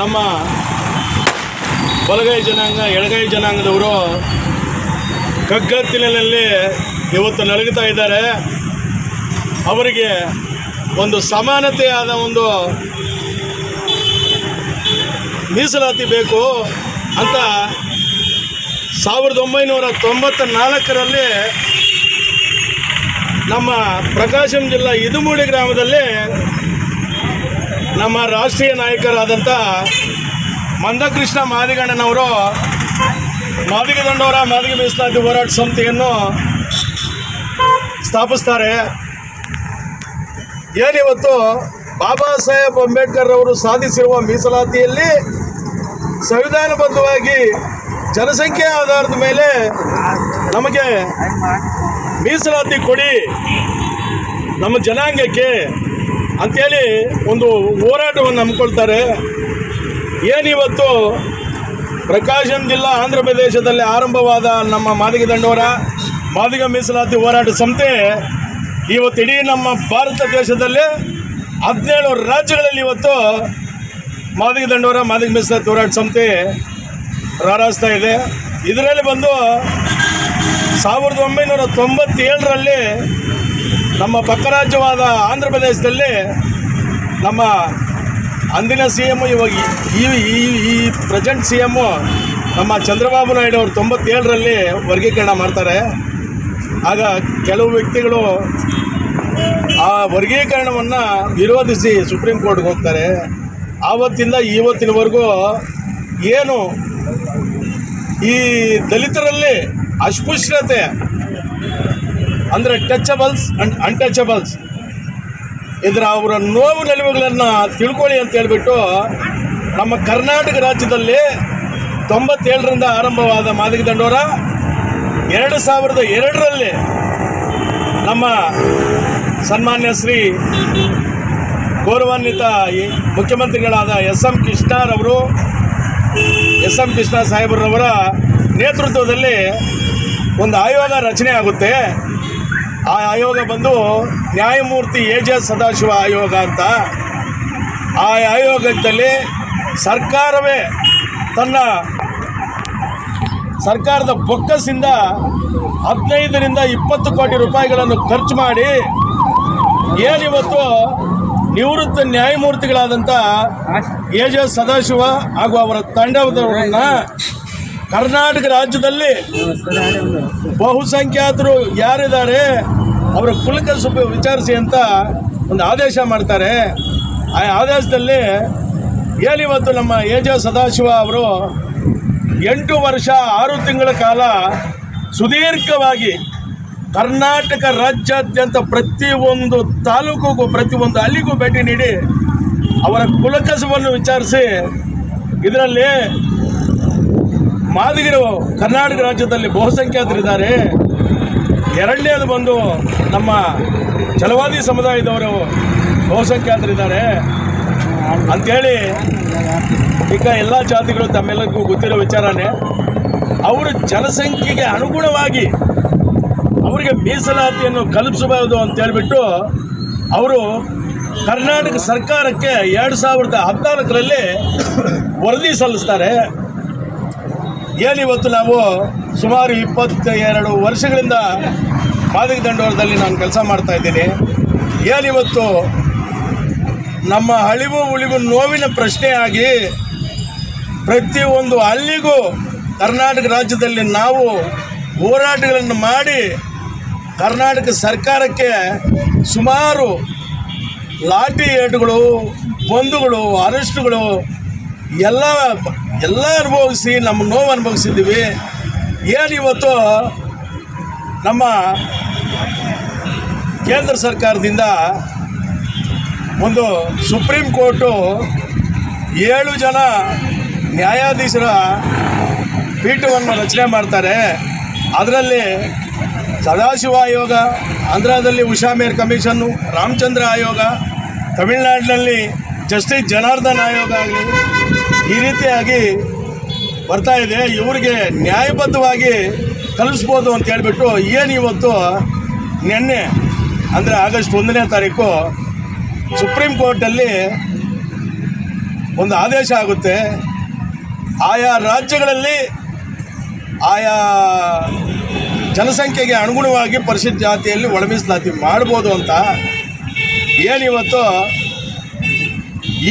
ನಮ್ಮ ಬಲಗೈ ಜನಾಂಗ, ಎಡಗೈ ಜನಾಂಗದವರು ಕಗ್ಗತ್ತಿನಲ್ಲಿ ಇವತ್ತು ನಲಗುತ್ತಾ ಇದ್ದಾರೆ. ಅವರಿಗೆ ಒಂದು ಸಮಾನತೆಯಾದ ಒಂದು ಮೀಸಲಾತಿ ಬೇಕು ಅಂತ ಸಾವಿರದ ಒಂಬೈನೂರ ತೊಂಬತ್ತ ನಾಲ್ಕರಲ್ಲಿ ನಮ್ಮ ಪ್ರಕಾಶಂ ಜಿಲ್ಲಾ ಇದುಮೂಡಿ ಗ್ರಾಮದಲ್ಲಿ ನಮ್ಮ ರಾಷ್ಟ್ರೀಯ ನಾಯಕರಾದಂಥ ಮಂದಕೃಷ್ಣ ಮಾದಿಗಣ್ಣನವರು ಮಾದಿಗ ದಂಡವರ ಮಾದಿಗ ಮೀಸಲಾತಿ ಹೋರಾಟ ಸಮಿತಿಯನ್ನು ಸ್ಥಾಪಿಸ್ತಾರೆ. ಏನಿವತ್ತು ಬಾಬಾ ಸಾಹೇಬ್ ಅಂಬೇಡ್ಕರ್ ಅವರು ಸಾಧಿಸಿರುವ ಮೀಸಲಾತಿಯಲ್ಲಿ ಸಂವಿಧಾನಬದ್ಧವಾಗಿ ಜನಸಂಖ್ಯೆ ಆಧಾರದ ಮೇಲೆ ನಮಗೆ ಮೀಸಲಾತಿ ಕೊಡಿ, ನಮ್ಮ ಜನಾಂಗಕ್ಕೆ ಅಂಥೇಳಿ ಒಂದು ಹೋರಾಟವನ್ನು ಹಮ್ಮಿಕೊಳ್ತಾರೆ. ಏನಿವತ್ತು ಪ್ರಕಾಶಂ ಜಿಲ್ಲಾ ಆಂಧ್ರ ಪ್ರದೇಶದಲ್ಲಿ ಆರಂಭವಾದ ನಮ್ಮ ಮಾದಿಗ ದಂಡೋರ, ಮಾದಿಗ ಮೀಸಲಾತಿ ಹೋರಾಟ ಸಂಸ್ಥೆ ಇವತ್ತು ಇಡೀ ನಮ್ಮ ಭಾರತ ದೇಶದಲ್ಲಿ ಹದಿನೇಳು ರಾಜ್ಯಗಳಲ್ಲಿ ಇವತ್ತು ಮಾದಿಗ ದಂಡೋರ, ಮಾದಿಗ ಮೀಸಲಾತಿ ಹೋರಾಟ ಸಂಸ್ಥೆ ರಾರಾಜಿಸ್ತಾ ಇದೆ. ಇದರಲ್ಲಿ ಬಂದು ಸಾವಿರದ ಒಂಬೈನೂರ ತೊಂಬತ್ತೇಳರಲ್ಲಿ ನಮ್ಮ ಪಕ್ಕ ರಾಜ್ಯವಾದ ಆಂಧ್ರ ಪ್ರದೇಶದಲ್ಲಿ ನಮ್ಮ ಅಂದಿನ ಸಿ ಎಮ್ಮು ಇವಾಗ ಈ ಈ ಪ್ರೆಸೆಂಟ್ ಸಿ ಎಮ್ಮು ನಮ್ಮ ಚಂದ್ರಬಾಬು ನಾಯ್ಡು ಅವರು ತೊಂಬತ್ತೇಳರಲ್ಲಿ ವರ್ಗೀಕರಣ ಮಾಡ್ತಾರೆ. ಆಗ ಕೆಲವು ವ್ಯಕ್ತಿಗಳು ಆ ವರ್ಗೀಕರಣವನ್ನು ವಿರೋಧಿಸಿ ಸುಪ್ರೀಂ ಕೋರ್ಟ್ಗೆ ಹೋಗ್ತಾರೆ. ಆವತ್ತಿಂದ ಇವತ್ತಿನವರೆಗೂ ಏನು ಈ ದಲಿತರಲ್ಲಿ ಅಸ್ಪೃಶ್ಯತೆ ಅಂದರೆ ಟಚಬಲ್ಸ್ ಅಂಡ್ ಅನ್ಟಚಬಲ್ಸ್. ಇದರ ಅವರ ನೋವು ನಿಲುವುಗಳನ್ನು ತಿಳ್ಕೊಳ್ಳಿ ಅಂತ ಹೇಳಿಬಿಟ್ಟು ನಮ್ಮ ಕರ್ನಾಟಕ ರಾಜ್ಯದಲ್ಲಿ ತೊಂಬತ್ತೇಳರಿಂದ ಆರಂಭವಾದ ಮಾದಿಗ ದಂಡೋರ ಎರಡು ಸಾವಿರದ ಎರಡರಲ್ಲಿ ನಮ್ಮ ಸನ್ಮಾನ್ಯ ಶ್ರೀ ಗೌರವಾನ್ವಿತ ಮುಖ್ಯಮಂತ್ರಿಗಳಾದ ಎಸ್ ಎಂ ಕೃಷ್ಣರವರು ಎಸ್ ಎಂ ಕೃಷ್ಣ ಸಾಹೇಬರವರ ನೇತೃತ್ವದಲ್ಲಿ ಒಂದು ಆಯೋಗ ರಚನೆ ಆಗುತ್ತೆ. ಆ ಆಯೋಗ ಬಂದು ನ್ಯಾಯಮೂರ್ತಿ ಎ ಜೆ ಸದಾಶಿವ ಆಯೋಗ ಅಂತ ಆ ಆಯೋಗದಲ್ಲಿ ಸರ್ಕಾರವೇ ತನ್ನ ಸರ್ಕಾರದ ಬೊಕ್ಕಸಿಂದ ಹದಿನೈದರಿಂದ ಇಪ್ಪತ್ತು ಕೋಟಿ ರೂಪಾಯಿಗಳನ್ನು ಖರ್ಚು ಮಾಡಿ ಏನಿವತ್ತು ನಿವೃತ್ತ ನ್ಯಾಯಮೂರ್ತಿಗಳಾದಂಥ ಎ ಜೆ ಸದಾಶಿವ ಹಾಗೂ ಅವರ ತಂಡದವರನ್ನ ಕರ್ನಾಟಕ ರಾಜ್ಯದಲ್ಲಿ ಬಹುಸಂಖ್ಯಾತರು ಯಾರಿದ್ದಾರೆ, ಅವರ ಕುಲಕಸುಬ ವಿಚಾರಿಸಿ ಅಂತ ಒಂದು ಆದೇಶ ಮಾಡ್ತಾರೆ. ಆ ಆದೇಶದಲ್ಲಿ ಏನಿವತ್ತು ನಮ್ಮ ಎ ಜೆ ಸದಾಶಿವ ಅವರು ಎಂಟು ವರ್ಷ, ಆರು ತಿಂಗಳ ಕಾಲ ಸುದೀರ್ಘವಾಗಿ ಕರ್ನಾಟಕ ರಾಜ್ಯಾದ್ಯಂತ ಪ್ರತಿಯೊಂದು ತಾಲೂಕಿಗೂ, ಪ್ರತಿಯೊಂದು ಅಲ್ಲಿಗೂ ಭೇಟಿ ನೀಡಿ ಅವರ ಕುಲಕಸವನ್ನು ವಿಚಾರಿಸಿ ಇದರಲ್ಲಿ ಮಾದಿಗರು ಕರ್ನಾಟಕ ರಾಜ್ಯದಲ್ಲಿ ಬಹುಸಂಖ್ಯಾತರಿದ್ದಾರೆ. ಎರಡನೇದು ಬಂದು ನಮ್ಮ ಚಲವಾದಿ ಸಮುದಾಯದವರು ಬಹುಸಂಖ್ಯಾತರಿದ್ದಾರೆ. ಅಂಥೇಳಿ ಈಗ ಎಲ್ಲ ಜಾತಿಗಳು ತಮ್ಮೆಲ್ಲರಿಗೂ ಗೊತ್ತಿರೋ ವಿಚಾರನೇ, ಅವರು ಜನಸಂಖ್ಯೆಗೆ ಅನುಗುಣವಾಗಿ ಅವರಿಗೆ ಮೀಸಲಾತಿಯನ್ನು ಕಲ್ಪಿಸಬಾರದು ಅಂತ ಹೇಳ್ಬಿಟ್ಟು ಅವರು ಕರ್ನಾಟಕ ಸರ್ಕಾರಕ್ಕೆ ಎರಡು ಸಾವಿರದ ಹದಿನಾಲ್ಕರಲ್ಲಿ ವರದಿ ಸಲ್ಲಿಸ್ತಾರೆ. ಏನಿವತ್ತು ನಾವು ಸುಮಾರು ಇಪ್ಪತ್ತ ಎರಡು ವರ್ಷಗಳಿಂದ ಮಾದಿಗ ದಂಡೋರದಲ್ಲಿ ನಾನು ಕೆಲಸ ಮಾಡ್ತಾ ಇದ್ದೀನಿ. ಏನಿವತ್ತು ನಮ್ಮ ಅಳಿವು ಉಳಿವು ನೋವಿನ ಪ್ರಶ್ನೆ ಆಗಿ ಪ್ರತಿಯೊಂದು ಹಳ್ಳಿಗೂ ಕರ್ನಾಟಕ ರಾಜ್ಯದಲ್ಲಿ ನಾವು ಹೋರಾಟಗಳನ್ನು ಮಾಡಿ ಕರ್ನಾಟಕ ಸರ್ಕಾರಕ್ಕೆ ಸುಮಾರು ಲಾಠಿ ಏಟುಗಳು ಬಂಧುಗಳು ಅರೆಸ್ಟುಗಳು ಎಲ್ಲ ಎಲ್ಲ ಅನುಭವಿಸಿ, ನಮ್ಮ ನೋವು ಅನುಭವಿಸಿದ್ದೀವಿ. ಏನು ಇವತ್ತು ನಮ್ಮ ಕೇಂದ್ರ ಸರ್ಕಾರದಿಂದ ಒಂದು ಸುಪ್ರೀಂ ಕೋರ್ಟು ಏಳು ಜನ ನ್ಯಾಯಾಧೀಶರ ಪೀಠವನ್ನು ರಚನೆ ಮಾಡ್ತಾರೆ. ಅದರಲ್ಲಿ ಸದಾಶಿವ ಆಯೋಗ, ಆಂಧ್ರದಲ್ಲಿ ಉಷಾ ಮೇರ್ ಕಮಿಷನ್ನು, ರಾಮಚಂದ್ರ ಆಯೋಗ, ತಮಿಳುನಾಡಿನಲ್ಲಿ ಜಸ್ಟಿಸ್ ಜನಾರ್ದನ್ ಆಯೋಗ ಆಗಲಿ ಈ ರೀತಿಯಾಗಿ ಬರ್ತಾ ಇದೆ. ಇವರಿಗೆ ನ್ಯಾಯಬದ್ಧವಾಗಿ ಕಲಿಸ್ಬೋದು ಅಂತ ಹೇಳ್ಬಿಟ್ಟು ಏನು ಇವತ್ತು ನಿನ್ನೆ, ಅಂದರೆ ಆಗಸ್ಟ್ ಒಂದನೇ ತಾರೀಕು ಸುಪ್ರೀಂ ಕೋರ್ಟಲ್ಲಿ ಒಂದು ಆದೇಶ ಆಗುತ್ತೆ. ಆಯಾ ರಾಜ್ಯಗಳಲ್ಲಿ ಆಯಾ ಜನಸಂಖ್ಯೆಗೆ ಅನುಗುಣವಾಗಿ ಪರಿಶಿಷ್ಟ ಜಾತಿಯಲ್ಲಿ ಒಳಮೀಸಲಾತಿ ಮಾಡ್ಬೋದು ಅಂತ ಏನಿವತ್ತು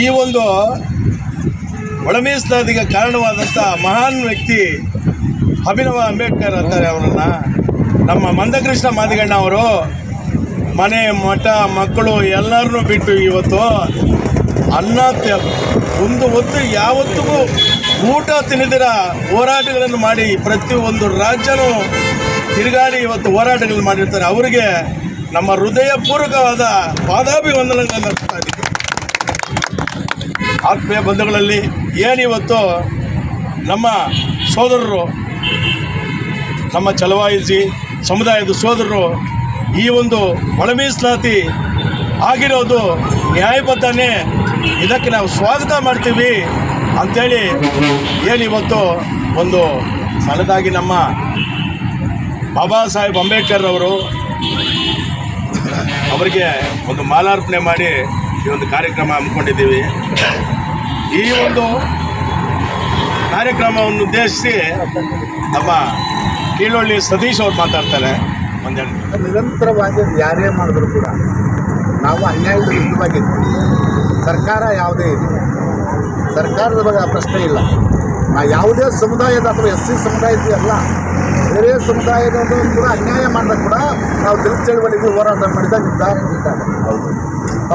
ಈ ಒಂದು ಒಳ ಮೀಸಲಾತಿಗೆ ಕಾರಣವಾದಂಥ ಮಹಾನ್ ವ್ಯಕ್ತಿ ಅಭಿನವ ಅಂಬೇಡ್ಕರ್ ಅಂತಾರೆ ಅವರನ್ನು. ನಮ್ಮ ಮಂದಕೃಷ್ಣ ಮಾದಿಗಣ್ಣ ಅವರು ಮನೆ, ಮಠ, ಮಕ್ಕಳು ಎಲ್ಲರನ್ನೂ ಬಿಟ್ಟು ಇವತ್ತು ಅನ್ನ ಒಂದು ಹೊತ್ತು ಯಾವತ್ತಿಗೂ ಊಟ ತಿನ್ನದಿರ ಹೋರಾಟಗಳನ್ನು ಮಾಡಿ ಪ್ರತಿಯೊಂದು ರಾಜ್ಯನೂ ತಿರುಗಾಡಿ ಇವತ್ತು ಹೋರಾಟಗಳನ್ನು ಮಾಡಿರ್ತಾರೆ. ಅವರಿಗೆ ನಮ್ಮ ಹೃದಯಪೂರ್ವಕವಾದ ಪಾದಾಭಿವಂದನೆಗಳನ್ನು ಆತ್ಮೀಯ ಬಂಧುಗಳಲ್ಲಿ ಏನಿವತ್ತು ನಮ್ಮ ಸೋದರರು, ನಮ್ಮ ಚಲವಾಯಿಸಿ ಸಮುದಾಯದ ಸೋದರರು ಈ ಒಂದು ಒಳಮೀಸಲಾತಿ ಆಗಿರೋದು ನ್ಯಾಯಬದ್ಧನೇ. ಇದಕ್ಕೆ ನಾವು ಸ್ವಾಗತ ಮಾಡ್ತೀವಿ ಅಂಥೇಳಿ ಏನಿವತ್ತು ಒಂದು ಸಣ್ಣದಾಗಿ ನಮ್ಮ ಬಾಬಾ ಸಾಹೇಬ್ ಅಂಬೇಡ್ಕರ್ ಅವರು ಅವರಿಗೆ ಒಂದು ಮಾಲಾರ್ಪಣೆ ಮಾಡಿ ಈ ಒಂದು ಕಾರ್ಯಕ್ರಮ ಹಮ್ಮಿಕೊಂಡಿದ್ದೀವಿ. ಈ ಒಂದು ಕಾರ್ಯಕ್ರಮವನ್ನು ಉದ್ದೇಶಿಸಿ ನಮ್ಮ ಕೀಳೊಳ್ಳಿ ಸತೀಶ್ ಅವ್ರು ಮಾತಾಡ್ತಾರೆ. ಒಂದೆರಡು ನಿರಂತರವಾಗಿ ಯಾರೇ ಮಾಡಿದ್ರು ಕೂಡ ನಾವು ಅನ್ಯಾಯದ ವಿರುದ್ಧವಾಗಿದ್ವಿ ಸರ್ಕಾರ ಯಾವುದೇ ಇದೆ. ಸರ್ಕಾರದ ಬಗ್ಗೆ ಆ ಪ್ರಶ್ನೆ ಇಲ್ಲ. ನಾ ಯಾವುದೇ ಸಮುದಾಯದ ಅಥವಾ ಎಸ್ ಸಿ ಸಮುದಾಯದ ಅಲ್ಲ ಬೇರೆ ಸಮುದಾಯದ ಕೂಡ ಅನ್ಯಾಯ ಮಾಡಿದಾಗ ಕೂಡ ನಾವು ದಲಿತ ಚಳವಳಿಗೆ ಹೋರಾಟ ಮಾಡಿದಾಗ ಇದ್ದಾರೆ ನಾವು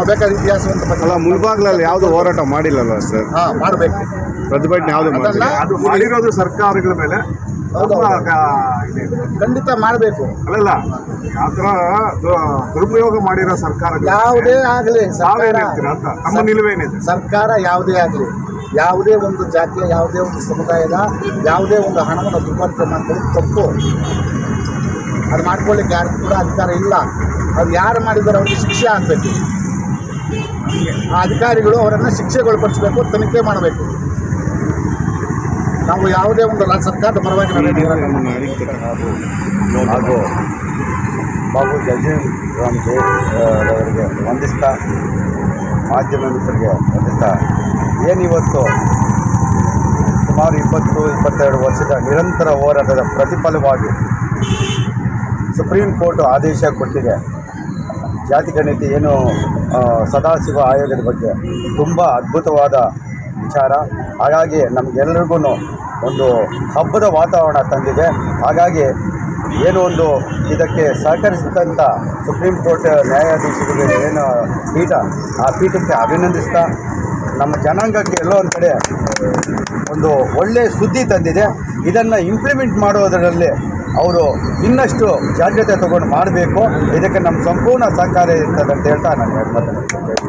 ಬೇಕಾದ ಇತಿಹಾಸವಂತ ಅಲ್ಲ ಮುಳ್ಬಾಗ್ಲಲ್ಲಿ ಯಾವುದು ಹೋರಾಟ ಮಾಡಿಲ್ಲಲ್ಲ ಸರ್? ಹಾಂ ಮಾಡಬೇಕು. ಪ್ರತಿಭಟನೆ ಯಾವುದು ಮಾಡಿಲ್ಲ? ಅದು ಮಾಡಿರೋದು ಸರ್ಕಾರಗಳ ಮೇಲೆ ತುಂಬಾ ಕ- ಇದೆ. ಖಂಡಿತ ಮಾಡಬೇಕು. ಅಲ್ಲಲ್ಲ ಆತರ ಥರ ದು- ದುರುಪಯೋಗ ಮಾಡಿರೋ ಸರ್ಕಾರ ಯಾವುದೇ ಆಗಲಿ ತಾವೇನ್ ಹೇಳ್ತೀರಾ ಅಂತ? ನಮ್ಮ ನಿಲುವೇನಿದೆ ಸರ್ಕಾರ ಯಾವುದೇ ಆಗಲಿ ಯಾವುದೇ ಒಂದು ಜಾತಿಯ ಯಾವುದೇ ಒಂದು ಸಮುದಾಯದ ಯಾವುದೇ ಒಂದು ಹಣವನ್ನು ದುರ್ಬಳಕೆ ಮಾಡ್ಕೊಳ್ಳೋದು ತಪ್ಪು. ಅದು ಮಾಡ್ಕೊಳ್ಳಿಕ್ಕೆ ಯಾರು ಕೂಡ ಅಧಿಕಾರ ಇಲ್ಲ. ಅದು ಯಾರು ಮಾಡಿದ್ದಾರೆ ಅವ್ರಿಗೆ ಶಿಕ್ಷೆ ಆಗಬೇಕು. ಆ ಅಧಿಕಾರಿಗಳು ಅವರನ್ನು ಶಿಕ್ಷೆಗೊಳಪಡಿಸಬೇಕು, ತನಿಖೆ ಮಾಡಬೇಕು ನಾವು ಯಾವುದೇ ಒಂದು ರಾಜ್ಯ ಸರ್ಕಾರದ ಪರವಾಗಿ. ಹಾಗೂ ಬಾಬು ರಾಮ್ಜಿ ಅವರಿಗೆ ವಂದಿಸ್ತಾ ಮಾಧ್ಯಮ ಮಿತ್ರರಿಗೆ ವಂದಿಸ್ತಾ ಏನಿವತ್ತು ಸುಮಾರು ಇಪ್ಪತ್ತು, ಇಪ್ಪತ್ತೆರಡು ವರ್ಷದ ನಿರಂತರ ಹೋರಾಟದ ಪ್ರತಿಫಲವಾಗಿ ಸುಪ್ರೀಂ ಕೋರ್ಟ್ ಆದೇಶ ಕೊಟ್ಟಿದೆ ಜಾತಿ ಗಣತಿ ಏನು ಸದಾಶಿವ ಆಯೋಗದ ಬಗ್ಗೆ ತುಂಬ ಅದ್ಭುತವಾದ ವಿಚಾರ. ಹಾಗಾಗಿ ನಮಗೆಲ್ಲರಿಗೂ ಒಂದು ಹಬ್ಬದ ವಾತಾವರಣ ತಂದಿದೆ. ಹಾಗಾಗಿ ಏನೋ ಒಂದು ಇದಕ್ಕೆ ಸಹಕರಿಸಿದಂಥ ಸುಪ್ರೀಂ ಕೋರ್ಟ್ ನ್ಯಾಯಾಧೀಶರಿಗೆ ಏನು ಪೀಠ, ಆ ಪೀಠಕ್ಕೆ ಅಭಿನಂದಿಸ್ತಾ ನಮ್ಮ ಜನಾಂಗಕ್ಕೆ ಎಲ್ಲೋ ಒಂದು ಕಡೆ ಒಂದು ಒಳ್ಳೆಯ ಸುದ್ದಿ ತಂದಿದೆ. ಇದನ್ನು ಇಂಪ್ಲಿಮೆಂಟ್ ಮಾಡೋದರಲ್ಲಿ ಅವರು ಇನ್ನಷ್ಟು ಜಾಗ್ರತೆ ತಗೊಂಡು ಮಾಡಬೇಕು. ಇದಕ್ಕೆ ನಮ್ಮ ಸಂಪೂರ್ಣ ಸಹಕಾರ ಇರ್ತದೆ ಅಂತ ಹೇಳ್ತಾ ನಾನು ಮಾತನ್ನು